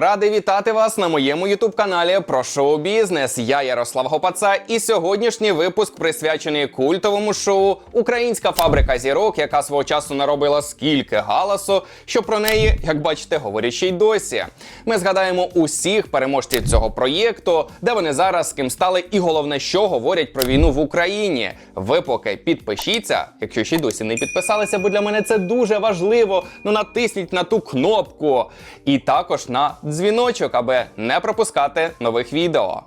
Радий вітати вас на моєму ютуб-каналі про шоу-бізнес. Я Ярослав Гопаца, і сьогоднішній випуск присвячений культовому шоу Українська фабрика зірок, яка свого часу наробила скільки галасу, що про неї, як бачите, говорять ще й досі. Ми згадаємо усіх переможців цього проєкту, де вони зараз з ким стали, і головне, що говорять про війну в Україні. Ви поки підпишіться, якщо ще й досі не підписалися, бо для мене це дуже важливо. Ну натисніть на ту кнопку. І також на дзвіночок, аби не пропускати нових відео.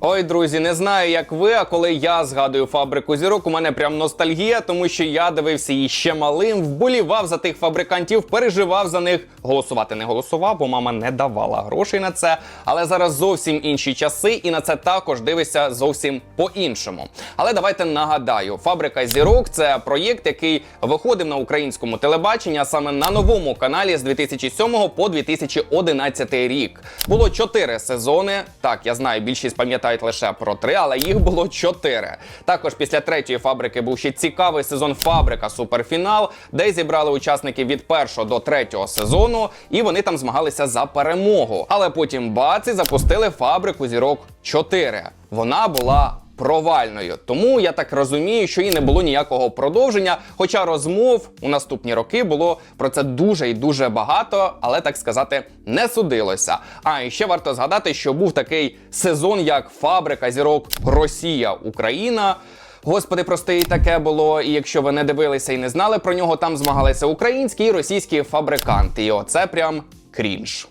Ой, друзі, не знаю, як ви, а коли я згадую фабрику зірок, у мене прям ностальгія, тому що я дивився її ще малим, вболівав за тих фабрикантів, переживав за них. Голосувати не голосував, бо мама не давала грошей на це. Але зараз зовсім інші часи, і на це також дивишся зовсім по-іншому. Але давайте нагадаю: фабрика зірок це проєкт, який виходив на українському телебаченні, а саме на новому каналі з 2007 по 2011 рік. Було чотири сезони. Так, я знаю, більшість пам'ятають лише про три, але їх було чотири. Також після третьої фабрики був ще цікавий сезон Фабрика Суперфінал, де зібрали учасників від першого до третього сезону, і вони там змагалися за перемогу. Але потім баці запустили фабрику зірок 4. Вона була провальною. Тому я так розумію, що і не було ніякого продовження. Хоча розмов у наступні роки було про це дуже і дуже багато, але так сказати не судилося. А і ще варто згадати, що був такий сезон, як Фабрика зірок Росія Україна. Господи, прости, і таке було. І якщо ви не дивилися і не знали про нього, там змагалися українські і російські фабриканти. І оце прям крінж.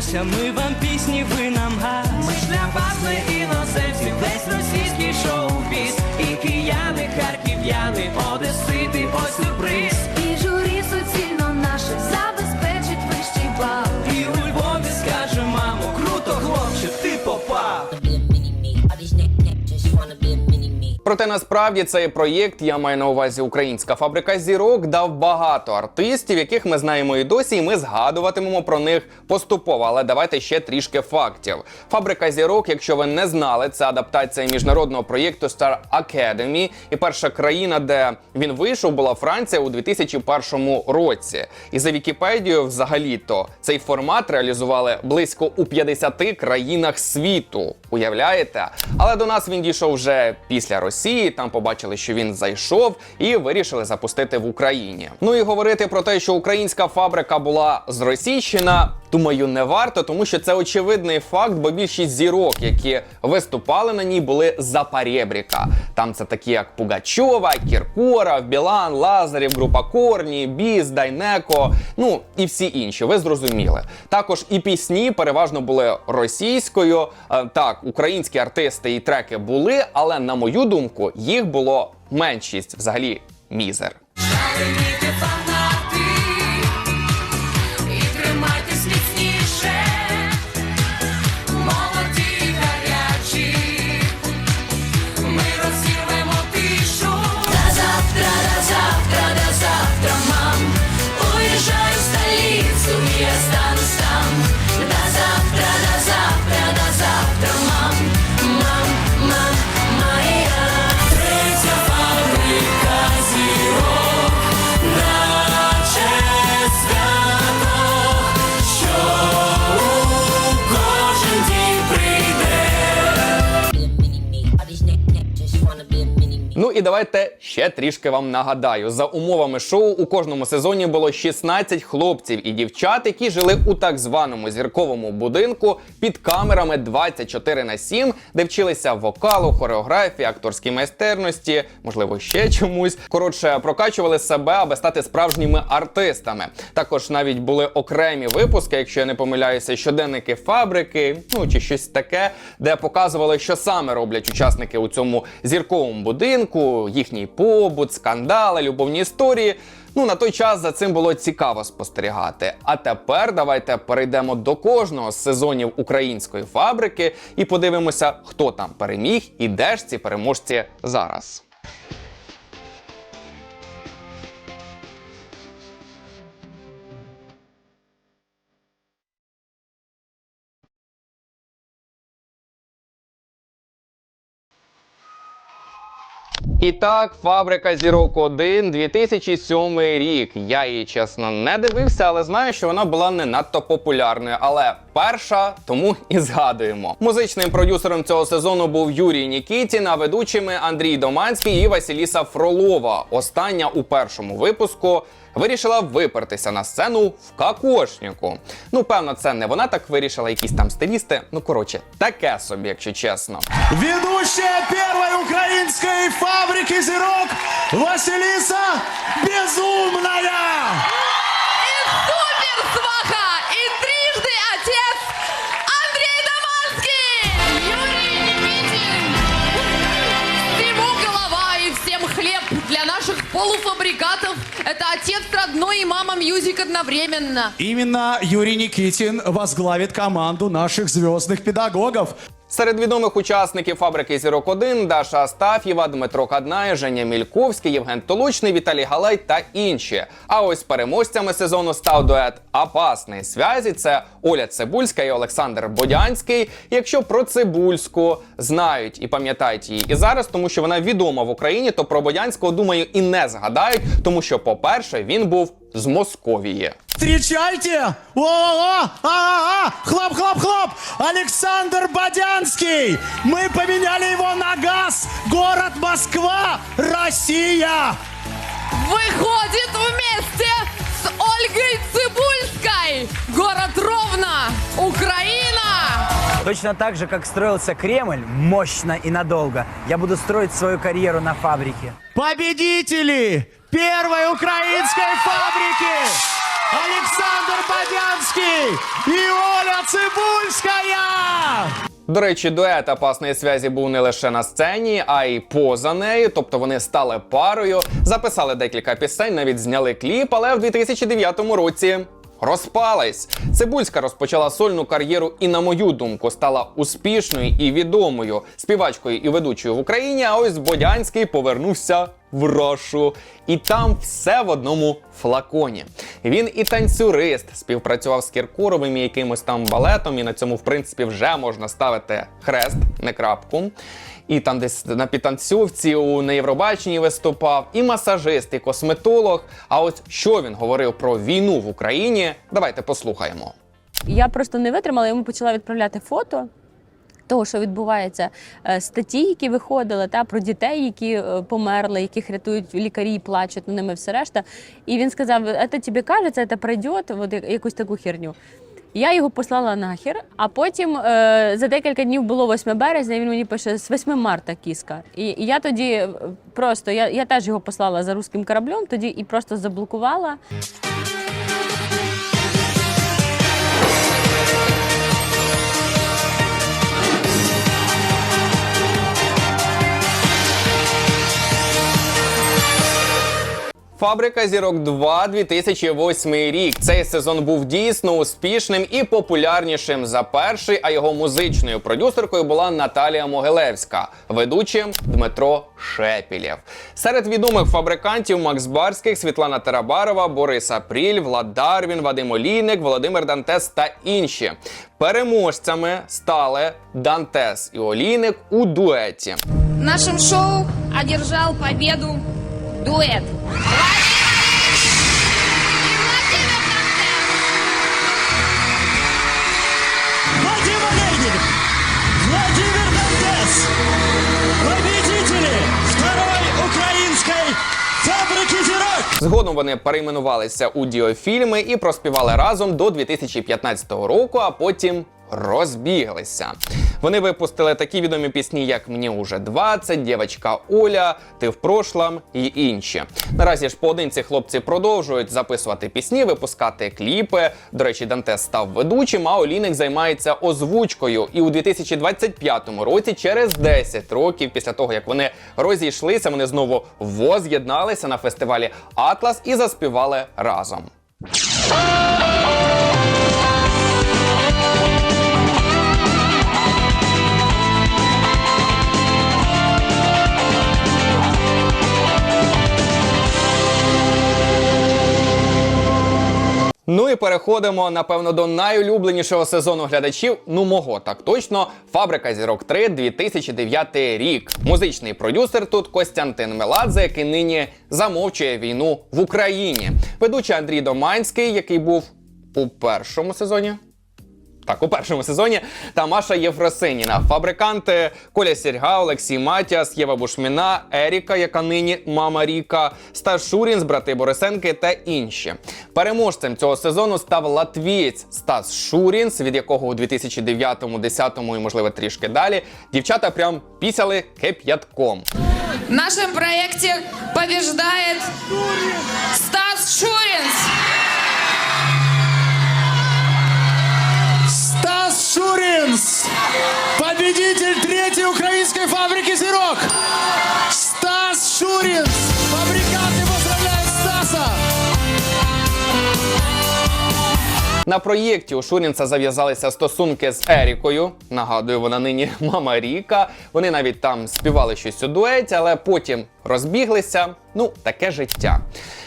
Домовимося, ми вам пісні, ви насправді цей проєкт, я маю на увазі українська фабрика зірок, дав багато артистів, яких ми знаємо і досі, і ми згадуватимемо про них поступово. Але давайте ще трішки фактів. Фабрика зірок, якщо ви не знали, це адаптація міжнародного проєкту Star Academy. І перша країна, де він вийшов, була Франція у 2001 році. І за Вікіпедією, взагалі-то, цей формат реалізували близько у 50 країнах світу. Уявляєте? Але до нас він дійшов вже після Росії. Там побачили, що він зайшов, і вирішили запустити в Україні. Ну і говорити про те, що українська фабрика була зросійщена. Думаю, не варто, тому що це очевидний факт, бо більшість зірок, які виступали на ній, були за Парєбріка. Там це такі, як Пугачова, Кіркоров, Білан, Лазарів, група Корні, Біз, Дайнеко, ну і всі інші. Ви зрозуміли. Також і пісні переважно були російською. Е, Так, українські артисти і треки були, але на мою думку, їх було меншість, взагалі мізер. Ну і давайте ще трішки вам нагадаю. За умовами шоу у кожному сезоні було 16 хлопців і дівчат, які жили у так званому зірковому будинку під камерами 24 на 7, де вчилися вокалу, хореографії, акторській майстерності, можливо, ще чомусь. Коротше, прокачували себе, аби стати справжніми артистами. Також навіть були окремі випуски, якщо я не помиляюся, щоденники фабрики, ну чи щось таке, де показували, що саме роблять учасники у цьому зірковому будинку, їхній побут, скандали, любовні історії. Ну, на той час за цим було цікаво спостерігати. А тепер давайте перейдемо до кожного з сезонів української фабрики і подивимося, хто там переміг і де ж ці переможці зараз. І так, фабрика зірок 1 2007 рік. Я її чесно не дивився, але знаю, що вона була не надто популярною. Але перша, тому і згадуємо. Музичним продюсером цього сезону був Юрій Нікітін, а ведучими Андрій Доманський і Василіса Фролова. Остання у першому випуску. Вирішила випертися на сцену в кокошнику. Ну, певно, це не вона так вирішила, якісь там стилісти. Ну, коротше, таке собі, якщо чесно. Ведущая первой украинской фабрики «Зирок» Василиса Безумная! Супер сваха и трижды отец Андрей Доманский! Юрий Никитин! Всему голова и всем хлеб для наших полуфабрикатов. Это отец родной и мама мьюзик одновременно. Именно Юрий Никитин возглавит команду наших звездных педагогов. Серед відомих учасників фабрики Зірок 1 Даша Астаф'єва, Дмитро Каднай, Женя Мільковський, Євген Толучний, Віталій Галай та інші. А ось переможцями сезону став дует «Опасний связі. Це Оля Цибульська і Олександр Бодянський. Якщо про Цибульську знають і пам'ятають її і зараз, тому що вона відома в Україні, то про Бодянського думаю і не згадають, тому що, по-перше, він був з Московії. Встречайте! О-о-о! А-а-а! Хлоп-хлоп-хлоп! Александр Бодянский! Мы поменяли его на газ! Город Москва! Россия! Выходит вместе с Ольгой Цибульской. Город Ровно, Украина. Точно так же, как строился Кремль, мощно и надолго, я буду строить свою карьеру на фабрике. Победители первой украинской фабрики! Александр Бодянский и Оля Цибульская! До речі, дует опасної зв'язі був не лише на сцені, а й поза нею. Тобто вони стали парою, записали декілька пісень, навіть зняли кліп, але в 2009 році. Розпались. Цибульська розпочала сольну кар'єру і, на мою думку, стала успішною і відомою співачкою і ведучою в Україні. А ось Бодянський повернувся в Рошу. І там все в одному флаконі. Він і танцюрист, співпрацював з Кіркоровим і якимось там балетом, і на цьому, в принципі, вже можна ставити хрест, не крапку. І там десь на підтанцювці у на Євробаченні виступав, і масажист, і косметолог. А ось що він говорив про війну в Україні, давайте послухаємо. Я просто не витримала, йому почала відправляти фото. Того, що відбувається, е, статті, які виходили, та про дітей, які е, померли, яких рятують лікарі плачуть на ними все решта. І він сказав: це тобі кажеться, це пройде, от якусь таку херню. Я його послала нахер, а потім е, за декілька днів було 8 березня. Він мені пише з 8 марта кіска. І, і я тоді е, просто я, я теж його послала за руським кораблем, тоді і просто заблокувала. Фабрика зірок 2 2008 рік. Цей сезон був дійсно успішним і популярнішим за перший, а його музичною продюсеркою була Наталія Могилевська, ведучим Дмитро Шепілєв. Серед відомих фабрикантів Макс Барських, Світлана Тарабарова, Борис Апріль, Влад Дарвін, Вадим Олійник, Володимир Дантес та інші. Переможцями стали Дантес і Олійник у дуеті. В нашем шоу одержал победу дуэт. Вадим Олейник, Владимир Дантес, победители второй украинской. Згодом вони перейменувалися у діофільми і проспівали разом до 2015 року, а потім розбіглися. Вони випустили такі відомі пісні, як Мені уже 20, Дівочка Оля, Ти в прошлом і інші. Наразі ж поодинці хлопці продовжують записувати пісні, випускати кліпи. До речі, Дантес став ведучим, а Олійник займається озвучкою. І у 2025 році, через 10 років після того, як вони розійшлися, вони знову воз'єдналися на фестивалі Атлас і заспівали разом. Ну і переходимо, напевно, до найулюбленішого сезону глядачів. Ну, мого так точно. Фабрика зірок 3 2009 рік. Музичний продюсер тут Костянтин Меладзе, який нині замовчує війну в Україні. Ведучий Андрій Доманський, який був у першому сезоні. Так, у першому сезоні та Маша Єфросиніна, фабриканти Коля Сірга, Олексій Матіас, Єва Бушміна, Еріка, яка нині мама Ріка, Стас Шурінс, брати Борисенки та інші. Переможцем цього сезону став латвієць Стас Шурінс, від якого у 2009, 10 і можливо трішки далі дівчата прям пісяли кип'ятком. В нашем проекте побеждает Стас Шуринс. Шуринс, победитель третьей украинской фабрики «Зирок». Стас Шуринс, фабриканты поздравляют Стаса. На проєкті у Шурінца зав'язалися стосунки з Ерікою. Нагадую, вона нині мама Ріка. Вони навіть там співали щось у дуеті, але потім розбіглися. Ну, таке життя.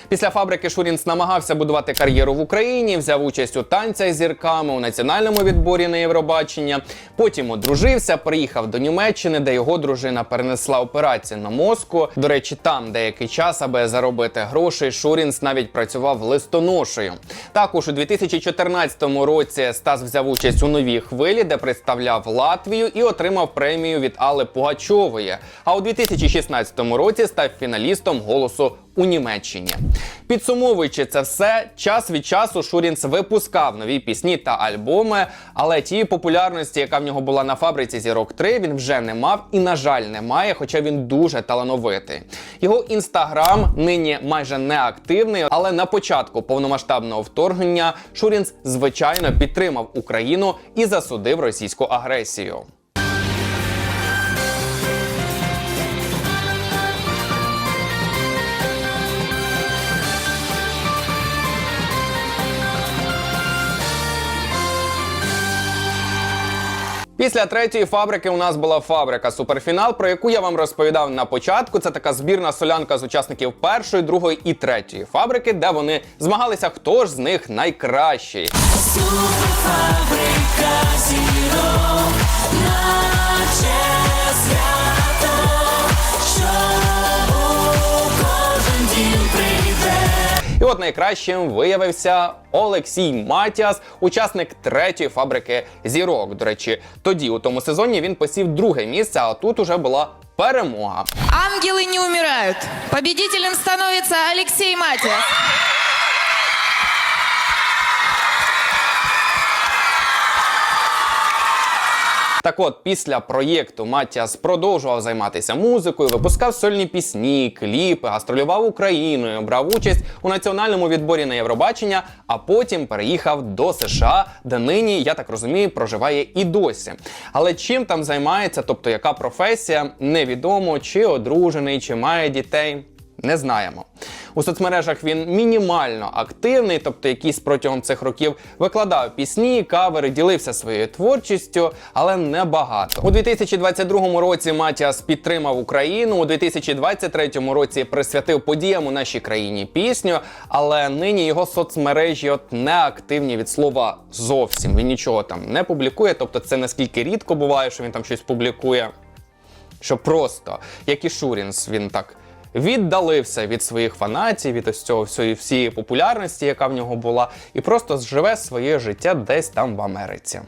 Після фабрики Шурінц намагався будувати кар'єру в Україні, взяв участь у танцях з зірками у національному відборі на Євробачення. Потім одружився, приїхав до Німеччини, де його дружина перенесла операцію на мозку. До речі, там деякий час, аби заробити грошей, Шурінц навіть працював листоношею. Також у 2014 році Стас взяв участь у новій хвилі, де представляв Латвію і отримав премію від Алли Пугачової. А у 2016 році став фіналістом голосу у Німеччині. Підсумовуючи це все, час від часу Шурінц випускав нові пісні та альбоми, але тієї популярності, яка в нього була на фабриці зірок 3, він вже не мав і, на жаль, не має, хоча він дуже талановитий. Його інстаграм нині майже не активний, але на початку повномасштабного вторгнення Шурінц звичайно підтримав Україну і засудив російську агресію. Після третьої фабрики у нас була фабрика Суперфінал, про яку я вам розповідав на початку. Це така збірна солянка з учасників першої, другої і третьої фабрики, де вони змагалися, хто ж з них найкращий. І от найкращим виявився Олексій Матіас, учасник третьої фабрики зірок. До речі, тоді у тому сезоні він посів друге місце, а тут уже була перемога. Ангели не умирают. Победителем становиться Олексій Матиас. Так от, після проєкту Матіас продовжував займатися музикою, випускав сольні пісні, кліпи, гастролював Україною, брав участь у національному відборі на Євробачення, а потім переїхав до США, де нині, я так розумію, проживає і досі. Але чим там займається, тобто яка професія, невідомо, чи одружений, чи має дітей. Не знаємо. У соцмережах він мінімально активний, тобто якийсь протягом цих років викладав пісні, кавери, ділився своєю творчістю, але не багато. У 2022 році Матіас підтримав Україну. У 2023 році присвятив подіям у нашій країні пісню, але нині його соцмережі от не активні від слова зовсім. Він нічого там не публікує. Тобто, це наскільки рідко буває, що він там щось публікує що просто, як і Шурінс, він так віддалився від своїх фанатів, від ось цього всієї всієї популярності, яка в нього була, і просто живе своє життя десь там в Америці.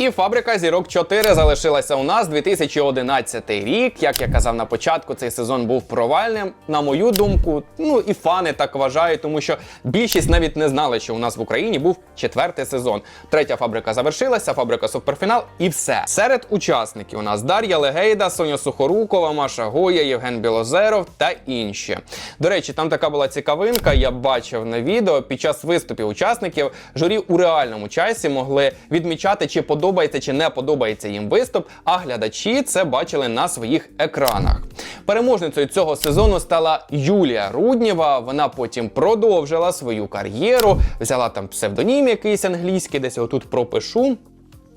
І фабрика зірок 4 залишилася у нас 2011 рік. Як я казав на початку, цей сезон був провальним. На мою думку, ну і фани так вважають, тому що більшість навіть не знали, що у нас в Україні був четвертий сезон. Третя фабрика завершилася, фабрика суперфінал, і все. Серед учасників у нас Дар'я Легейда, Соня Сухорукова, Маша Гоя, Євген Білозеров та інші. До речі, там така була цікавинка. Я бачив на відео. Під час виступів учасників журі у реальному часі могли відмічати, чи подобається подобається чи не подобається їм виступ, а глядачі це бачили на своїх екранах. Переможницею цього сезону стала Юлія Руднєва. Вона потім продовжила свою кар'єру, взяла там псевдонім якийсь англійський, десь його тут пропишу.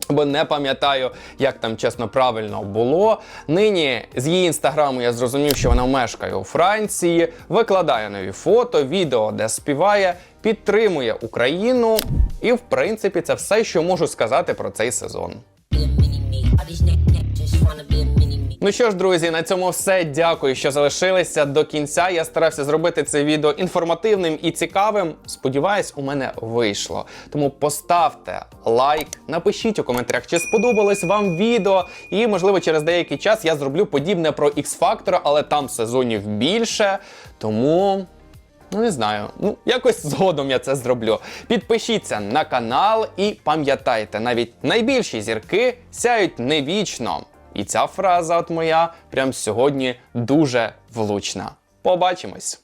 Бо не пам'ятаю, як там чесно правильно було. Нині з її інстаграму я зрозумів, що вона мешкає у Франції, викладає нові фото, відео, де співає, підтримує Україну. І в принципі це все, що можу сказати про цей сезон. Ну що ж, друзі, на цьому все. Дякую, що залишилися до кінця. Я старався зробити це відео інформативним і цікавим. Сподіваюсь, у мене вийшло. Тому поставте лайк, напишіть у коментарях, чи сподобалось вам відео. І, можливо, через деякий час я зроблю подібне про X-Factor, але там сезонів більше. Тому. Ну, не знаю. Ну, якось згодом я це зроблю. Підпишіться на канал і пам'ятайте, навіть найбільші зірки сяють не вічно. І ця фраза от моя прям сьогодні дуже влучна. Побачимось!